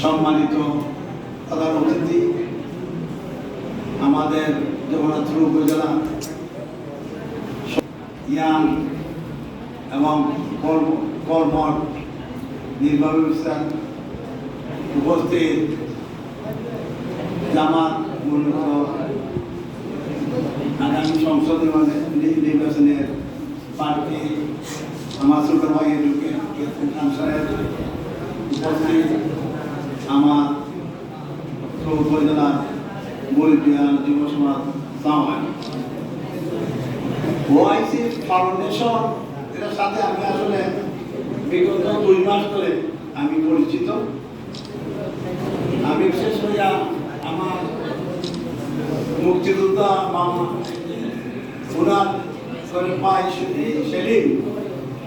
সম্মানিত প্রধান অতিথি আমাদের জগন্নাথপুর উপজেলা ইয়াং এবং কর্ম নির্বাহী অনুষ্ঠান উপস্থিত জামাত মূলত আগামী সংসদ নির্বাচনে- নির্বাচনের পার্টি আমার ভাই এডুকেট উপস্থিত আমার উপজেলা বরিপিয়ান যুব সমাজ সামাই ওআইসি ফাউন্ডেশন, এটার সাথে আমি আসলে বিগত দুই মাস আমি পরিচিত। আমি বিশেষ করে আমার মুক্তিযোদ্ধা মামা ওনার করে পাই সেলিম,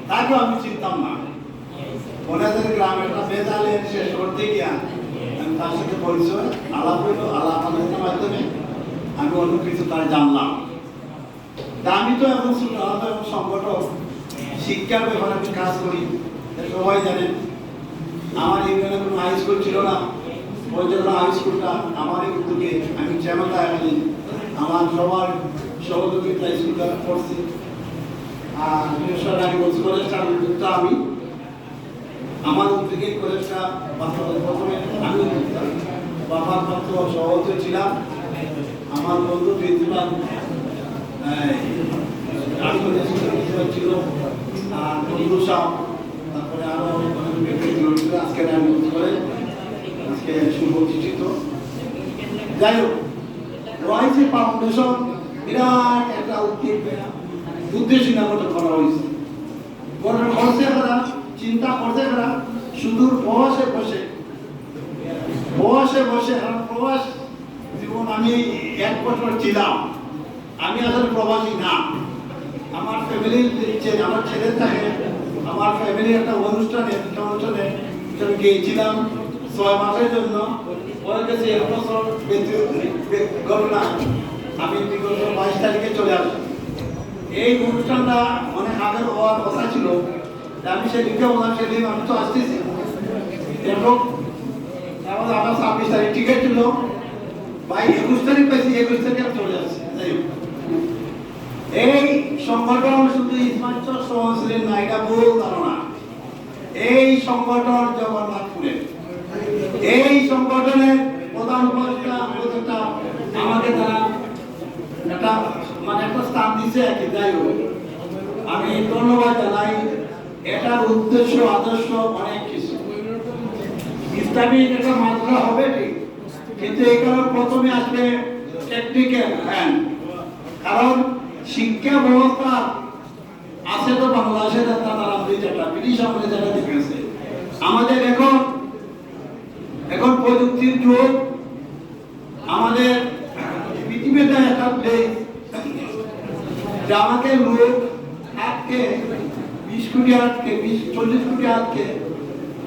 তাকেও আমি চিনতাম না। ওনাদের গ্রামে একটা বেতালে শেষ তার সাথে পরিচয়, আলাপ হইল, আলাপ আলোচনার মাধ্যমে। আমি অন্য কিছু তার জানলাম। তা আমি তো এখন আলাদা এবং সংগঠক। শিক্ষার ব্যাপারে আমি কাজ করি। সবাই জানেন আমার ইউনিয়নে কোনো হাই স্কুল ছিল না। ওই জন্য হাই স্কুলটা আমারই উদ্যোগে আমি চেয়ারম্যান থাকাকালীন আমার সবার সহযোগিতা স্কুলটা করছি। আর আমি বলছি কলেজটার উদ্যোগটা আমি আমার উদ্যোগে কলেজটা বাস্তবায়ন আমি। ছিলাম। আমার বন্ধু ছিল। আর বন্ধু সাহ, তারপরে আরও আজকে আজকে চিঠিত যাই হোক, রয়েছে ফাউন্ডেশন বিরাট একটা উদ্যোগ। উদ্দেশ্যী নামটা করা হয়েছে। চিন্তা করছে করা, সুদূর প্রবাসে বসে বসে, আর প্রবাস জীবন আমি এক বছর ছিলাম। আমি আসলে প্রবাসী না। আমার ফ্যামিলির আমার ছেলে থাকে। আমার ফ্যামিলির একটা অনুষ্ঠানে একটা অনুষ্ঠানে গিয়েছিলাম ছয় মাসের জন্য। ওর কাছে এক বছর ঘটনা। আমি বিগত বাইশ তারিখে চলে আসি। এই অনুষ্ঠানটা অনেক আগের হওয়ার কথা ছিল। আমি সেদিনকে বললাম, সেদিন আমি তো আসতেছি। এবং ছাব্বিশ তারিখ টিকিট ছিল। ভাই, একুশ তারিখ পেয়েছি, একুশ তারিখে আমি চলে আসছি। এই সংগঠন শুধু ইসমাইল সহজের না এটা ধারণা এই সংগঠন জগন্নাথপুরের। এই সংগঠনের প্রধান উপদেষ্টা উপদেষ্টা আমাকে তারা একটা মানে একটা স্থান দিছে আর কি, যাই হোক। আমি ধন্যবাদ জানাই। এটার উদ্দেশ্য, আদর্শ অনেক কিছু। ইসলামী একটা মাত্রা কিন্তু এখানে প্রথমে আসবে টেকনিক্যাল হ্যান্ড কারণ শিক্ষা ব্যবস্থা আছে তো বাংলাদেশের তারা যেটা, ব্রিটিশ আমলে যেটা দেখেছে। আমাদের এখন এখন প্রযুক্তির যুগ। আমাদের পৃথিবীতে একটা দেশ যে আমাকে লোক হাতকে বিশ কোটি হাতকে বিশ, চল্লিশ কোটি হাতকে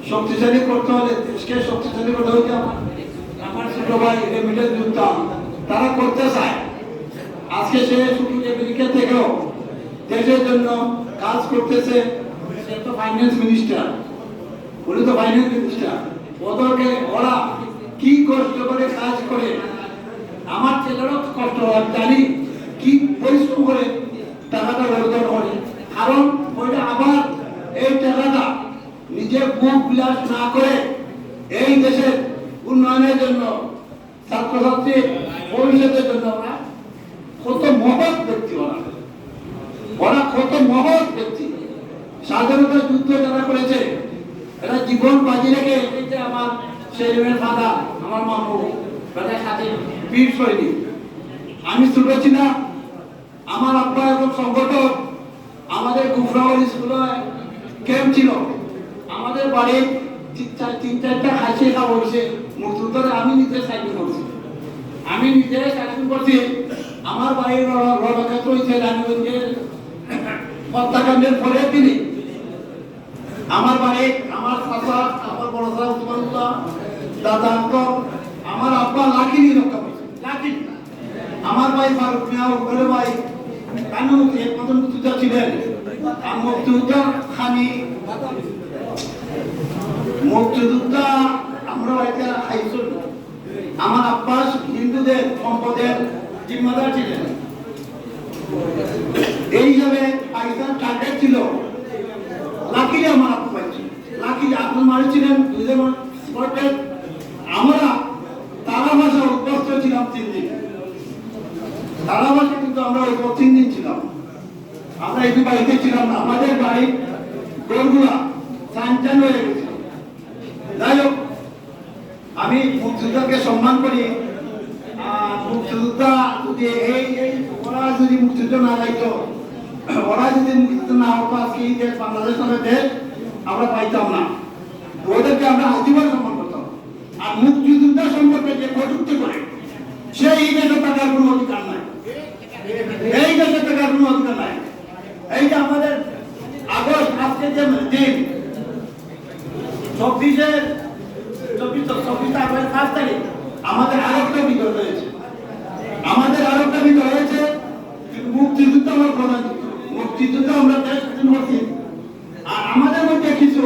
শক্তিশালী করতে হলে দেশকে শক্তিশালী করতে হলে আমার তারা করতে চায়। আজকে সে শুধু আমেরিকা থেকেও দেশের জন্য কাজ করতেছে তো ফাইন্যান্স মিনিস্টার উনি তো ফাইন্যান্স মিনিস্টার ওদেরকে ওরা কি কষ্ট করে কাজ করে, আমার ছেলেরও কষ্ট হয়, জানি, কি পরিশ্রম করে টাকাটা রোজগার করে। কারণ ওইটা আবার এই টাকাটা নিজের বুক বিলাস না করে এই দেশের উন্নয়নের জন্য ছাত্রছাত্রী ভবিষ্যতের জন্য ওরা কত মহৎ ব্যক্তি ওরা ওরা কত মহৎ ব্যক্তি। স্বাধীনতা যুদ্ধ যারা করেছে, এরা জীবন বাজি রেখে যে আমার সেলিমের ফাদা, আমার মামু, তাদের সাথে বীর সৈনিক। আমি ছোট ছিলাম, আমার আব্বা এবং সংগঠন আমাদের গুফরাওয়াল স্কুলে ক্যাম্প ছিল। আমাদের বাড়ি তিন চার- তিন চারটা খাসি খাওয়া হয়েছে। মুক্তিযোদ্ধারে আমি নিজে সাইকেল করছি। আমি নিজে সাইকেল করছি। আমার বাড়ির রণক্ষেত্র হয়েছে রানীগঞ্জের হত্যাকাণ্ডের পরে তিনি। আমার বাড়ি, আমার চাচা, আমার বড় চাচা উসমানুল্লাহ দাদা আঙ্কল আমার আব্বা লাঠিনি রক্ষা করছে। লাঠিনি। আমার ভাই ফারুক মিয়া উপরে ভাই কানু, একমাত্র মুক্তিযোদ্ধা ছিলেন। আর মুক্তিযোদ্ধা খানি। মুক্তিযোদ্ধা আমরা বাড়িতে হাইস্কুল আমার আব্বাস হিন্দুদের সম্পদের জিম্মাদার ছিলেন। এই হিসাবে পাকিস্তান টার্গেট ছিল লাকিলি আমার আপু পাইছি লাকিলি মারিছিলেন দুজন আমরা তারা ভাষা অভ্যস্ত ছিলাম তিন দিন। তারা ভাষা কিন্তু আমরা ওই তিন দিন ছিলাম। আমরা একটু বাড়িতে ছিলাম আমাদের বাড়ি গরগুলা চাঞ্চান হয়ে গেছে। যাই হোক আমি মুক্তিযোদ্ধাকে সম্মান করি। মুক্তিযোদ্ধা যদি এই ওরা যদি মুক্তিযুদ্ধ না যাইতো ওরা যদি মুক্তিযুদ্ধ না হতো, আজকে এই দেশ বাংলাদেশ নামে দেশ আমরা পাইতাম না। ওদেরকে আমরা আজীবন সম্মান করতাম। আর মুক্তিযুদ্ধ সম্পর্কে যে কটুক্তি করে, সেই দেশে থাকার কোনো অধিকার নাই এই দেশে থাকার কোনো অধিকার নাই এই যে আমাদের আগস্ট আজকে যে দিন চব্বিশে চব্বিশ চব্বিশ আগস্ট পাঁচ তারিখ আমাদের আরেকটা বিজয় হয়েছে আমাদের আরেকটা বিজয় হয়েছে কিন্তু মুক্তিযুদ্ধ আমার প্রধান যুদ্ধ। মুক্তিযুদ্ধ আমরা দেশ স্বাধীন করছি আর আমাদের মধ্যে কিছু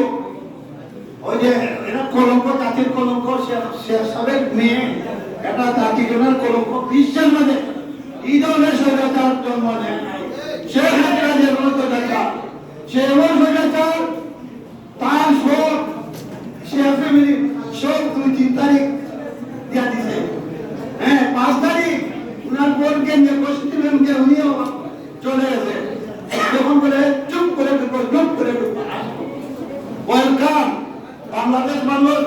ওই যে এটা কলঙ্ক জাতির কলঙ্ক সে- সে সাবেক মেয়ে এটা জাতি জনের কলঙ্ক বিশ্বের মাঝে এই ধরনের নাই। সে হাজার যে কোনো স্বৈরাচার সে এমন স্বৈরাচার তার সব সে ফ্যামিলি সব দুই তিন তারিখ দিয়া দিছে। হ্যাঁ পাঁচ তারিখ উনার বোনকে নিয়ে পশ্চিমবঙ্গে উনিও চলে গেছে। যখন বলে, চুপ করে ঢুকো, চুপ করে ঢুকো। ওয়েলকাম, বাংলাদেশ মানুষ।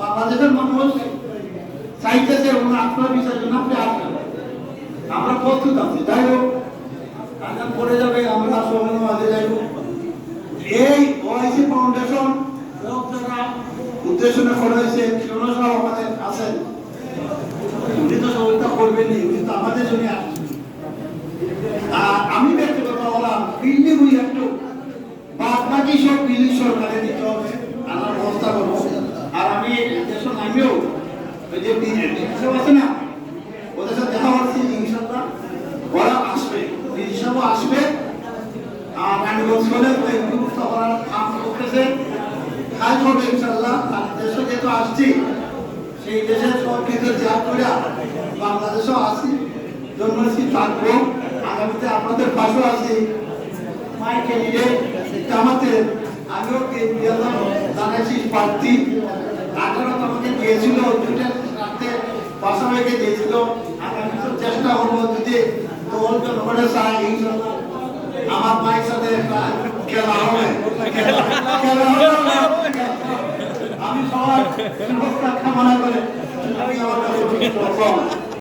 বাংলাদেশের মানুষ চাইতেছে ওনার বিষয়ের জন্য আপনি আসবেন আমরা প্রস্তুত আছি, যাই হোক আগাম পড়ে যাবে, আমরা সবাই মাঝে যাইব এই ওআইসি ফাউন্ডেশন উদ্দেশ্যে করা হয়েছে কেন আমাদের আছেন, উনি তো সহযোগিতা করবেনই উনি আমাদের জন্য আর আমি ব্যক্তিগত বললাম, বিল্ডিং উই একটু বাদ বাকি সব বিল্ডিং সরকারে দিতে হবে আনার ব্যবস্থা করব। আর আমি দেশের আমিও ওই যে আছে না ওদের সাথে দেখা হচ্ছে ইনশাল্লাহ ওরা আসবে হিসাবও আসবে আর রানীগঞ্জ হলে ওই ব্যবস্থা করার কাম করতেছে কাজ হবে ইনশাল্লাহ আর দেশে যেহেতু আসছি সেই বাংলাদেশেও আসি, জন্মেছি, থাকব, আগামীতে আপনাদের পাশেও আছি মাই ক্যান্ডিডেট আগামীতে চেষ্টা করব যদি আমার মায়ের সাথে আমি সবার কামনা করে よろしくお願いします。